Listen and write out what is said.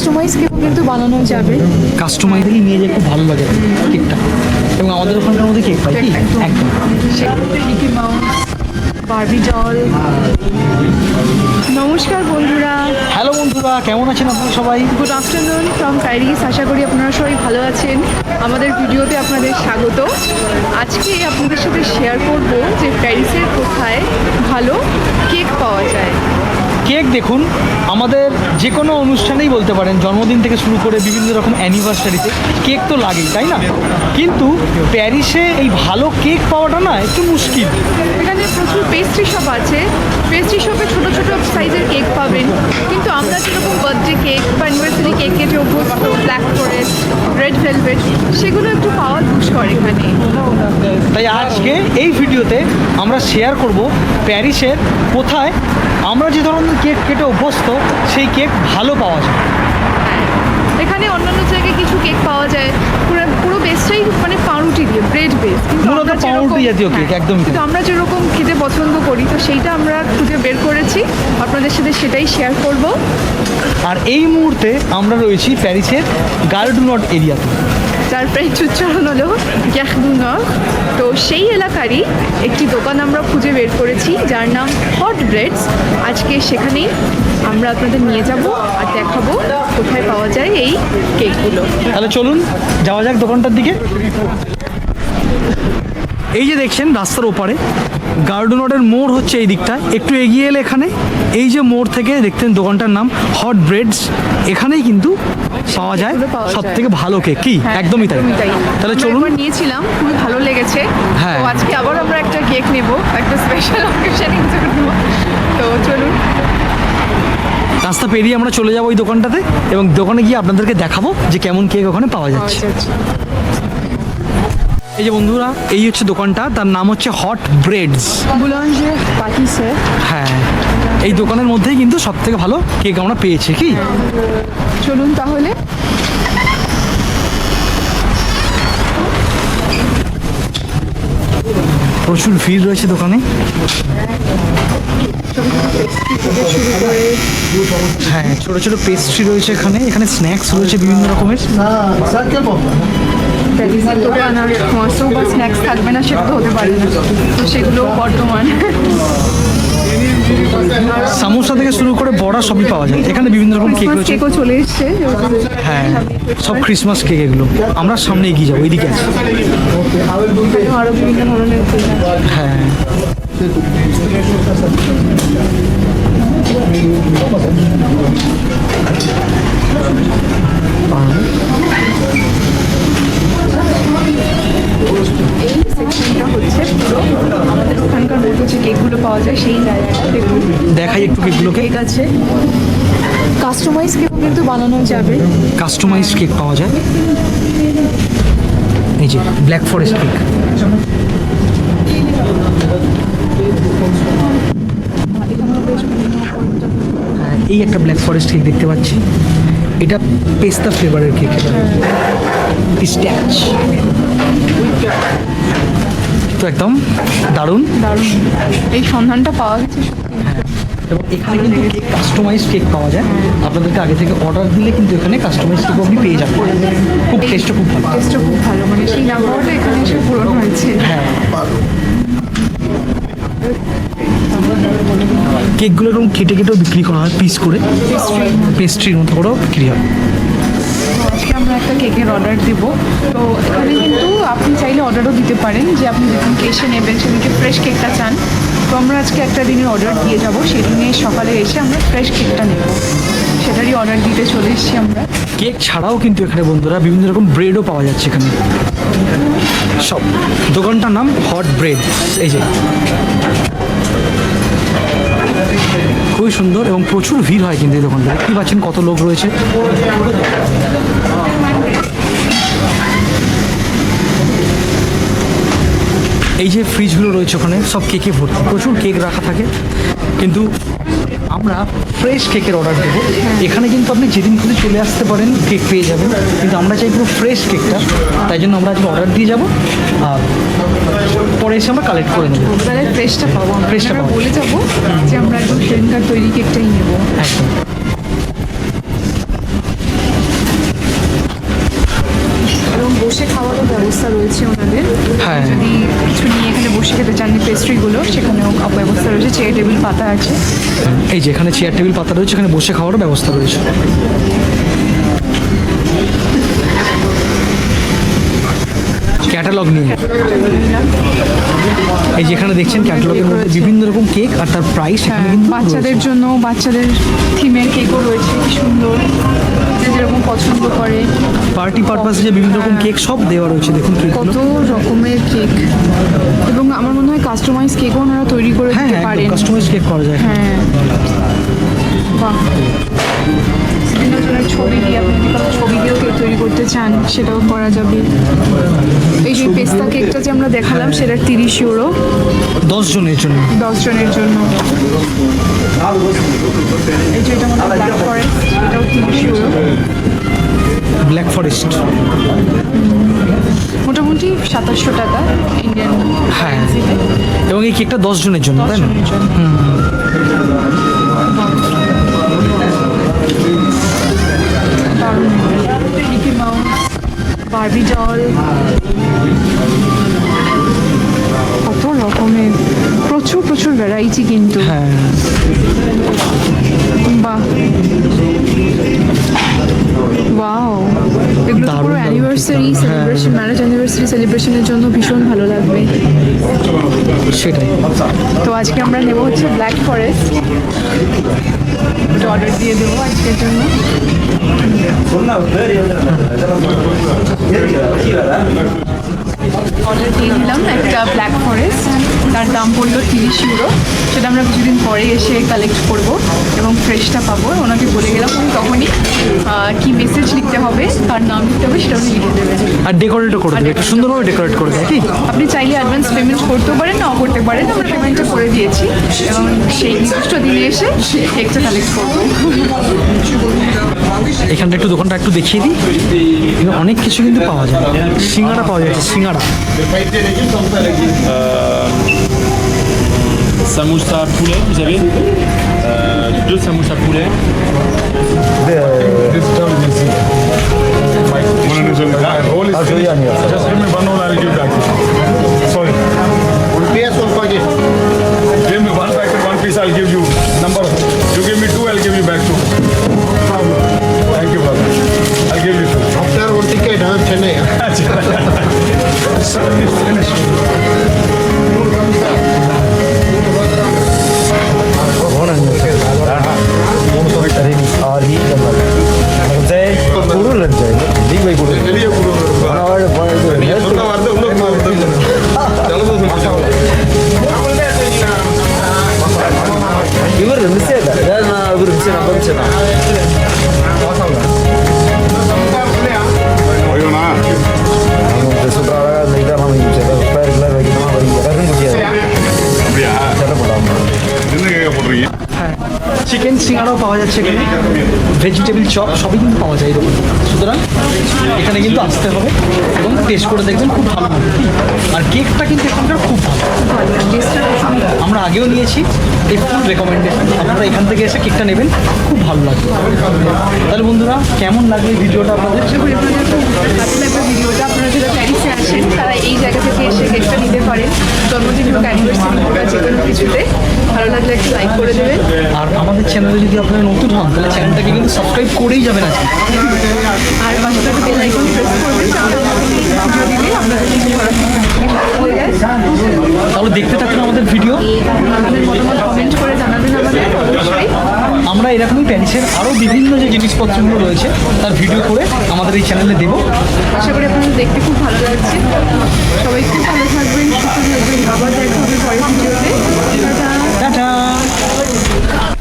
Customise কেকও কিন্তু বানানো যাবে। কাস্টমাইজেরই নিয়ে যেয়ে খুব ভালো লাগে কেকটা। এবং আমাদের ওখানকার মধ্যে কেক পাই কি? একদম। মিকি মাউস বারবি ডল নমস্কার বন্ধুরা। হ্যালো বন্ধুরা কেমন আছেন আপনারা সবাই? গুড আফটারনুন ফ্রম প্যারিস আশা করি আপনারা সবাই ভালো আছেন। আমাদের ভিডিওতে আপনাদের স্বাগত। আজকে আপনাদের সাথে শেয়ার করব যে প্যারিসের কোথায় ভালো কেক পাওয়া যায়। কেক দেখুন, আমাদের যে কোনো অনুষ্ঠানেই বলতে পারেন, জন্মদিন থেকে শুরু করে বিভিন্ন রকম অ্যানিভার্সারিতে কেক তো লাগেই, তাই না? কিন্তু প্যারিসে এই ভালো কেক পাওয়াটা না একটু মুশকিল। এখানে প্রচুর পেস্ট্রি শপ আছে। পেস্ট্রি শপে ছোটো ছোটো সাইজের কেক পাবেন। কিন্তু আমরা যেরকম বার্থডে কেক বা অ্যানিভার্সারি কেকের যে সেগুলো একটু পাওয়া দুষ্কর এখানে। তাই আজকে এই ভিডিওতে আমরা শেয়ার করব প্যারিসের কোথায় আমরা যে ধরনের কেক কেটে অভ্যস্ত সেই কেক ভালো পাওয়া যায়। এখানে অন্যান্য জায়গায় কিছু কেক পাওয়া যায় পুরো পুরো মানে পাউরুটি দিয়ে ব্রেড বেস মূলত পাউরুটি জাতীয় cake, একদমই কিন্তু আমরা যেরকম খেতে পছন্দ করি তো সেইটা আমরা খুঁজে বের করেছি। আপনাদের সাথে সেটাই শেয়ার করব। আর এই মুহূর্তে আমরা রয়েছি প্যারিসের গার্ডু নট এরিয়াতে। যার ফ্রেঞ্চ উচ্চারণ হলো গ্যাখদুনর তো সেই এলাকারই একটি দোকান আমরা খুঁজে বের করেছি যার নাম হট ব্রেডস আজকে সেখানেই আমরা আপনাদের নিয়ে যাব আর দেখাবো কোথায় পাওয়া যায় এই কেকগুলো তাহলে চলুন যাওয়া যাক দোকানটার দিকে। এই যে দেখছেন রাস্তার ওপারে গার্ডেনটের মোড় হচ্ছে এই দিকটায় একটু এগিয়ে এলে এখানে এই যে মোড় থেকে দেখতেন দোকানটার নাম হট ব্রেডস এখানেই কিন্তু পাওয়া যায় সব থেকে ভালো কেক কি? হ্যাঁ, একদমই তাই। তাহলে চলুন। নিয়েছিলাম খুবই ভালো লেগেছে। হ্যাঁ। আজকে আবার আমরা একটা কেক নেব একটা স্পেশাল অকেশনের জন্য তো চলুন। রাস্তা পেরিয়ে আমরা চলে যাব ওই দোকানটাতে এবং দোকানে গিয়ে আপনাদেরকে দেখাবো যে কেমন কেক ওখানে পাওয়া যাচ্ছে। এই যে বন্ধুরা এই হচ্ছে দোকানটা তার নাম হচ্ছে হট ব্রেডস হ্যাঁ এই দোকানের মধ্যেই কিন্তু সব থেকে ভালো কেক আমরা পেয়েছি কি? চলুন তাহলে। প্রচুর ভিড় রয়েছে দোকানে। হ্যাঁ ছোট ছোট পেস্ট্রি রয়েছে এখানে এখানে স্ন্যাক্স রয়েছে বিভিন্ন রকমের। দোকান আর মাসও বা স্ন্যাক্স থাকবে না সেটা তো হতে পারে না। তো সেগুলো বর্তমান। সামোসা থেকে শুরু করে বড়া সবই পাওয়া যায়। এখানে বিভিন্ন রকম কেক কেকও চলে এসছে হ্যাঁ সব ক্রিসমাস কেক এগুলো। আমরা সামনে এগিয়ে যাব এইদিকে আছে। আরও বিভিন্ন ধরনের কেক আছে। এই সেকশনটা হচ্ছে পুরো আমাদের ওখানকার মতো যে কেকগুলো পাওয়া যায় সেই জায়গাটা দেখুন। দেখাই একটু কেকগুলোকে কেক আছে। কাস্টমাইজ কেকও কিন্তু বানানো যাবে। কাস্টমাইজ কেক পাওয়া যায়। এই যে ব্ল্যাক ফরেস্ট কেক হ্যাঁ, এই একটা ব্ল্যাক ফরেস্ট কেক দেখতে পাচ্ছি। এটা পেস্তা ফ্লেভারের কেক এটা পিস্ট্যাচ তো একদম দারুণ। দারুণ। এই সন্ধানটা পাওয়া গেছে এবং এখানে কিন্তু কেক কাস্টমাইজ কেক পাওয়া যায়। আপনাদেরকে আগে থেকে অর্ডার দিলে কিন্তু এখানে কাস্টমাইজ কেক আপনি পেয়ে যাবেন। খুব টেস্টও খুব ভালো। টেস্টও খুব ভালো। মানে সেই নাম্বারটা এখানে এসে পূরণ হয়েছে। হ্যাঁ। কেকগুলো এরকম কেটে কেটেও বিক্রি করা হয় পিস করে। পেস্ট্রির মতো করেও বিক্রি হয়। আজকে আমরা একটা কেকের অর্ডার দেবো। তো এখানে কিন্তু আপনি চাইলে অর্ডারও দিতে পারেন, যে আপনি যেদিনকে এসে নেবেন, সেদিনকে ফ্রেশ কেকটা চান। তো আমরা আজকে একটা দিনের অর্ডার দিয়ে যাব, সেদিনে সকালে এসে আমরা ফ্রেশ কেকটা নেব। সেটারই অর্ডার দিতে চলে এসেছি আমরা। কেক ছাড়াও কিন্তু এখানে বন্ধুরা বিভিন্ন রকম ব্রেডও পাওয়া যাচ্ছে এখানে। সব দোকানটার নাম হট ব্রেড এই যে। খুবই সুন্দর এবং প্রচুর ভিড় হয় কিন্তু এই দোকানটা দেখতে পাচ্ছেন কত লোক রয়েছে। এই যে ফ্রিজগুলো রয়েছে ওখানে সব কেকে ভর্তি। প্রচুর কেক রাখা থাকে। কিন্তু আমরা ফ্রেশ কেকের অর্ডার দেবো। এখানে কিন্তু আপনি যেদিন খুলে চলে আসতে পারেন কেক পেয়ে যাবেন। কিন্তু আমরা চাই পুরো ফ্রেশ কেকটা তাই জন্য আমরা আজকে অর্ডার দিয়ে যাব। আর পরে এসে আমরা কালেক্ট করে নেব। তাহলে ফ্রেশটা পাবো। ফ্রেশটা পাবো। বলে যাব যে আমরা একদম সেদিনকার তৈরি কেকটাই নেব। একদম। খেতে চাননি পেস্ট্রিগুলো সেখানেও ব্যবস্থা রয়েছে চেয়ার টেবিল পাতা আছে। এই যেখানে চেয়ার টেবিল পাতা রয়েছে এখানে বসে খাওয়ারও ব্যবস্থা রয়েছে। ক্যাটালগ নিয়ে। এই যেখানে দেখছেন ক্যাটালগের মধ্যে বিভিন্ন রকম কেক আর তার প্রাইস এখানে হ্যাঁ, কিন্তু বাচ্চাদের জন্য বাচ্চাদের থিমের কেকও রয়েছে কি সুন্দর। যেরকম পছন্দ করে। পার্টি পারপাসে যে বিভিন্ন রকম কেক সব দেওয়া রয়েছে দেখুন কত রকমের কেক এবং আমার মনে হয় কাস্টমাইজ কেকও ওনারা তৈরি করে হ্যাঁ দিতে হ্যাঁ পারেন। কাস্টমাইজ কেক করা যায় হ্যাঁ। বাহ। বিভিন্ন জনের ছবি দিয়ে আপনি যদি ছবি দিয়েও কেউ তৈরি করতে চান সেটাও করা যাবে। এই যে পেস্তা কেকটা যে আমরা দেখালাম সেটা তিরিশ ইউরো। দশ জনের জন্য। দশ জনের জন্য। এই যে এটা মনে হয় ব্ল্যাক ফরেস্ট এটাও তিরিশ ইউরো। ব্ল্যাক ফরেস্ট মোটামুটি সাতাশশো টাকা ইন্ডিয়ান হ্যাঁ। এবং এই কেকটা দশ জনের জন্য তাই না? অ্যানিভার্সারি। সেলিব্রেশন ম্যারেজ অ্যানিভার্সারি সেলিব্রেশনের জন্য ভীষণ ভালো লাগবে। সেটাই। তো আজকে আমরা নেব হচ্ছে ব্ল্যাক ফরেস্ট অর্ডার দিয়ে দেবো আজকের জন্য। অর্ডার দিয়ে দিলাম একটা ব্ল্যাক ফরেস্ট তার দাম পড়ল তিরিশ ইউরো সেটা আমরা কিছুদিন পরে এসে কালেক্ট করব এবং ফ্রেশটা পাবো। ওনাকে বলে গেলাম উনি তখনই কি মেসেজ লিখতে হবে তার নাম লিখতে হবে সেটা উনি লিখে দেবেন। আর ডেকোরেটও করে দেবে একটু সুন্দরভাবে ডেকোরেট করে দেয় কি আপনি চাইলে অ্যাডভান্স পেমেন্ট করতেও পারেন নাও করতে পারেন। আমরা পেমেন্টটা করে দিয়েছি এবং সেই নির্দিষ্ট দিনে এসে কেকটা কালেক্ট করব। এখানটা একটু দোকানটা একটু দেখিয়ে দিই। এখানে অনেক কিছু কিন্তু পাওয়া যায়। সিঙ্গারা পাওয়া যাচ্ছে সিঙ্গারা। Samoussa poulet, vous avez Euh, Deux samoussa poulet. I'll show you on here. Just give me one roll, I'll give back. Sorry. PS one packet. Give me one packet, one piece, I'll give you. Number. You give me two, I'll give you back two. Thank you, brother. I'll give you two. After one ticket, huh? Chennai. और পাওয়া যাচ্ছে এখানে vegetable chop সবই কিন্তু পাওয়া যায় এরকম। সুতরাং এখানে কিন্তু আসতে হবে এবং টেস্ট করে দেখবেন খুব ভালো লাগবে আর কেকটা কিন্তু এখানকার খুব ভালো। আমরা আগেও নিয়েছি এই ফুল রেকমেন্ডেশন আপনারা এখান থেকে এসে কেকটা নেবেন খুব ভালো লাগবে। তাহলে বন্ধুরা কেমন লাগবে এই ভিডিওটা আপনাদের? ভিডিওটা। আপনারা যারা প্যারিসে আসেন তারা এই জায়গা থেকে এসে কেকটা নিতে পারেন। জন্মদিন হোক অ্যানিভার্সারি হোক যে কোনো কিছুতে। ভালো লাগলে একটা লাইক করে দেবেন। আর আমাদের চ্যানেলে যদি আপনারা নতুন হন তাহলে চ্যানেলটাকে কিন্তু সাবস্ক্রাইব করেই যাবেন আজকে। আর পাশে থাকা বেল আইকন প্রেস করবেন তাহলে ভিডিও দিলে আপনাদের কিছু তাহলে দেখতে থাকুন আমাদের ভিডিও আপনাদের মতামত কমেন্ট করে জানাবেন আমাদের অবশ্যই। আমরা এরকমই প্যারিসের আরও বিভিন্ন যে জিনিসপত্রগুলো রয়েছে তার ভিডিও করে আমাদের এই চ্যানেলে দেবো। আশা করি আপনাদের দেখতে খুব ভালো লাগছে। সবাই খুব ভালো থাকবেন সুস্থ থাকবেন। আবার দেখা হবে পরের ভিডিওতে Come